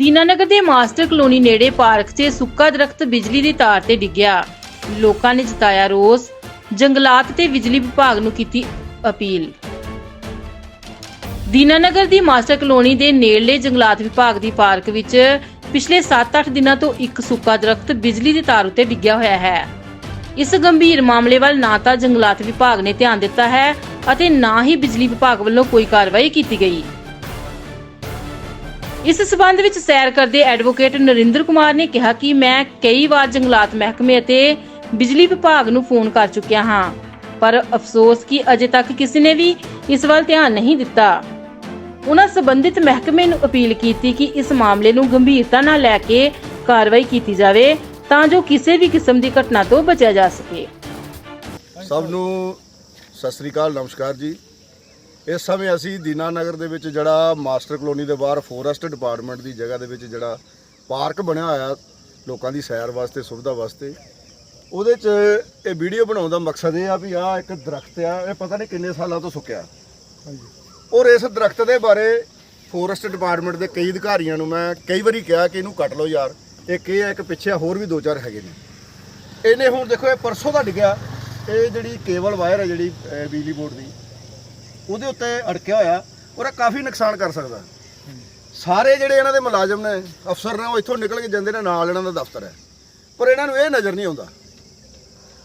ਦੀਨਾਨਗਰ ਦੇ master colony ਨੇੜੇ park 'ਚ ਸੁੱਕਾ ਦਰਖਤ ਬਿਜਲੀ ਦੀ ਤਾਰ ਤੇ ਡਿੱਗਿਆ। ਲੋਕਾਂ ਨੇ ਜਤਾਇਆ ਰੋਸ। ਜੰਗਲਾਤ ਤੇ ਬਿਜਲੀ ਵਿਭਾਗ ਨੂੰ ਕੀਤੀ ਅਪੀਲ। ਦੀਨਾਨਗਰ ਦੀ ਮਾਸਟਰ ਕਲੋਨੀ ਦੇ ਨੇੜਲੇ ਜੰਗਲਾਤ ਵਿਭਾਗ ਦੀ ਪਾਰਕ ਵਿੱਚ ਪਿਛਲੇ 7-8 ਦਿਨਾਂ ਤੋਂ ਇੱਕ ਸੁੱਕਾ ਦਰਖਤ ਬਿਜਲੀ ਦੀ ਤਾਰ ਉੱਤੇ ਡਿੱਗਿਆ ਹੋਇਆ ਹੈ। ਇਸ ਗੰਭੀਰ ਮਾਮਲੇ ਵੱਲ ਨਾ ਤਾਂ ਜੰਗਲਾਤ ਵਿਭਾਗ ਨੇ ਧਿਆਨ ਦਿੱਤਾ ਹੈ ਅਤੇ ਨਾ ਹੀ ਬਿਜਲੀ ਵਿਭਾਗ ਵੱਲੋਂ ਕੋਈ ਕਾਰਵਾਈ ਕੀਤੀ ਗਈ। ਇਸ ਸਬੰਧ ਵਿੱਚ ਸੈਰ ਕਰਦੇ ਐਡਵੋਕੇਟ ਨਰਿੰਦਰ ਕੁਮਾਰ ਨੇ ਕਿਹਾ ਕਿ ਮੈਂ ਕਈ ਵਾਰ ਜੰਗਲਾਤ ਮਹਿਕਮੇ ਅਤੇ ਬਿਜਲੀ ਵਿਭਾਗ ਨੂੰ ਫੋਨ ਕਰ ਚੁੱਕਿਆ ਹਾਂ, ਪਰ ਅਫਸੋਸ ਕਿ ਅਜੇ ਤੱਕ ਕਿਸੇ ਨੇ ਵੀ ਇਸ ਵੱਲ ਧਿਆਨ ਨਹੀਂ ਦਿੱਤਾ। ਉਹਨਾਂ ਸੰਬੰਧਿਤ ਮਹਿਕਮੇ ਨੂੰ ਅਪੀਲ ਕੀਤੀ ਕਿ ਇਸ ਮਾਮਲੇ ਨੂੰ ਗੰਭੀਰਤਾ ਨਾਲ ਲੈ ਕੇ ਕਾਰਵਾਈ ਕੀਤੀ ਜਾਵੇ ਤਾਂ ਜੋ ਕਿਸੇ ਵੀ ਕਿਸਮ ਦੀ ਘਟਨਾ ਤੋਂ ਬਚਿਆ ਜਾ ਸਕੇ। ਸਭ ਨੂੰ ਸਤਿ ਸ੍ਰੀ ਅਕਾਲ, ਨਮਸਕਾਰ ਜੀ। ਇਸ ਸਮੇਂ ਅਸੀਂ ਦੀਨਾਨਗਰ ਦੇ ਵਿੱਚ ਜਿਹੜਾ ਮਾਸਟਰ ਕਲੋਨੀ ਦੇ ਬਾਹਰ ਫੋਰੈਸਟ ਡਿਪਾਰਟਮੈਂਟ ਦੀ ਜਗ੍ਹਾ ਦੇ ਵਿੱਚ ਜਿਹੜਾ ਪਾਰਕ ਬਣਿਆ ਹੋਇਆ ਲੋਕਾਂ ਦੀ ਸੈਰ ਵਾਸਤੇ ਸੁਵਿਧਾ ਵਾਸਤੇ। ਉਹਦੇ 'ਚ ਇਹ ਵੀਡੀਓ ਬਣਾਉਣ ਦਾ ਮਕਸਦ ਇਹ ਆ ਵੀ ਆ ਇੱਕ ਦਰਖਤ ਆ ਇਹ ਪਤਾ ਨਹੀਂ ਕਿੰਨੇ ਸਾਲਾਂ ਤੋਂ ਸੁੱਕਿਆ। ਔਰ ਇਸ ਦਰਖਤ ਦੇ ਬਾਰੇ ਫੋਰੈਸਟ ਡਿਪਾਰਟਮੈਂਟ ਦੇ ਕਈ ਅਧਿਕਾਰੀਆਂ ਨੂੰ ਮੈਂ ਕਈ ਵਾਰੀ ਕਿਹਾ ਕਿ ਇਹਨੂੰ ਕੱਟ ਲਓ ਯਾਰ। ਇੱਕ ਇਹ ਹੈ ਇੱਕ ਪਿੱਛੇ ਹੋਰ ਵੀ ਦੋ ਚਾਰ ਹੈਗੇ ਨੇ। ਇਹਨੇ ਹੁਣ ਦੇਖੋ ਇਹ ਪਰਸੋਂ ਦਾ ਡਿੱਗਿਆ। ਇਹ ਜਿਹੜੀ ਕੇਬਲ ਵਾਇਰ ਹੈ ਜਿਹੜੀ ਬਿਜਲੀ ਬੋਰਡ ਦੀ ਉਹਦੇ ਉੱਤੇ ਅੜਕਿਆ ਹੋਇਆ ਔਰ ਇਹ ਕਾਫੀ ਨੁਕਸਾਨ ਕਰ ਸਕਦਾ। ਸਾਰੇ ਜਿਹੜੇ ਇਹਨਾਂ ਦੇ ਮੁਲਾਜ਼ਮ ਨੇ, ਅਫਸਰ ਨੇ, ਉਹ ਇੱਥੋਂ ਨਿਕਲ ਕੇ ਜਾਂਦੇ ਨੇ, ਨਾਲ ਇਹਨਾਂ ਦਾ ਦਫ਼ਤਰ ਹੈ। ਪਰ ਇਹਨਾਂ ਨੂੰ ਇਹ ਨਜ਼ਰ ਨਹੀਂ ਆਉਂਦਾ।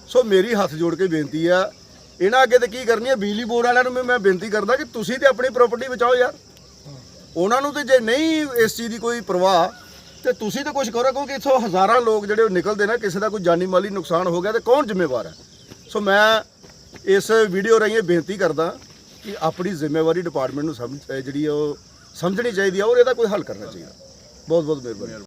ਸੋ ਮੇਰੀ ਹੱਥ ਜੋੜ ਕੇ ਬੇਨਤੀ ਆ, ਇਹਨਾਂ ਅੱਗੇ ਤੇ ਕੀ ਕਰਨੀ ਹੈ ਬਿਜਲੀ ਬੋਰਡ ਵਾਲਿਆਂ ਨੂੰ ਵੀ ਮੈਂ ਬੇਨਤੀ ਕਰਦਾ ਕਿ ਤੁਸੀਂ ਤੇ ਆਪਣੀ ਪ੍ਰਾਪਰਟੀ ਬਚਾਓ ਯਾਰ। ਉਹਨਾਂ ਨੂੰ ਤੇ ਜੇ ਨਹੀਂ ਇਸ ਚੀਜ਼ ਦੀ ਕੋਈ ਪਰਵਾਹ, ਤੇ ਤੁਸੀਂ ਤਾਂ ਕੁਝ ਕਰੋ, ਕਿਉਂਕਿ ਇੱਥੋਂ ਹਜ਼ਾਰਾਂ ਲੋਕ ਜਿਹੜੇ ਉਹ ਨਿਕਲਦੇ ਨੇ, ਕਿਸੇ ਦਾ ਕੋਈ ਜਾਨੀ ਮਾਲੀ ਨੁਕਸਾਨ ਹੋ ਗਿਆ ਤੇ ਕੌਣ ਜ਼ਿੰਮੇਵਾਰ ਹੈ? ਸੋ ਮੈਂ ਇਸ ਵੀਡੀਓ ਰਾਹੀਂ ਇਹ ਬੇਨਤੀ ਕਰਦਾ ਕਿ ਆਪਣੀ ਜ਼ਿੰਮੇਵਾਰੀ ਡਿਪਾਰਟਮੈਂਟ ਨੂੰ ਸਮਝ ਅਹ ਜਿਹੜੀ ਉਹ ਸਮਝਣੀ ਚਾਹੀਦੀ ਹੈ ਔਰ ਇਹਦਾ ਕੋਈ ਹੱਲ ਕਰਨਾ ਚਾਹੀਦਾ। ਬਹੁਤ ਬਹੁਤ ਮਿਹਰਬਾਨੀ।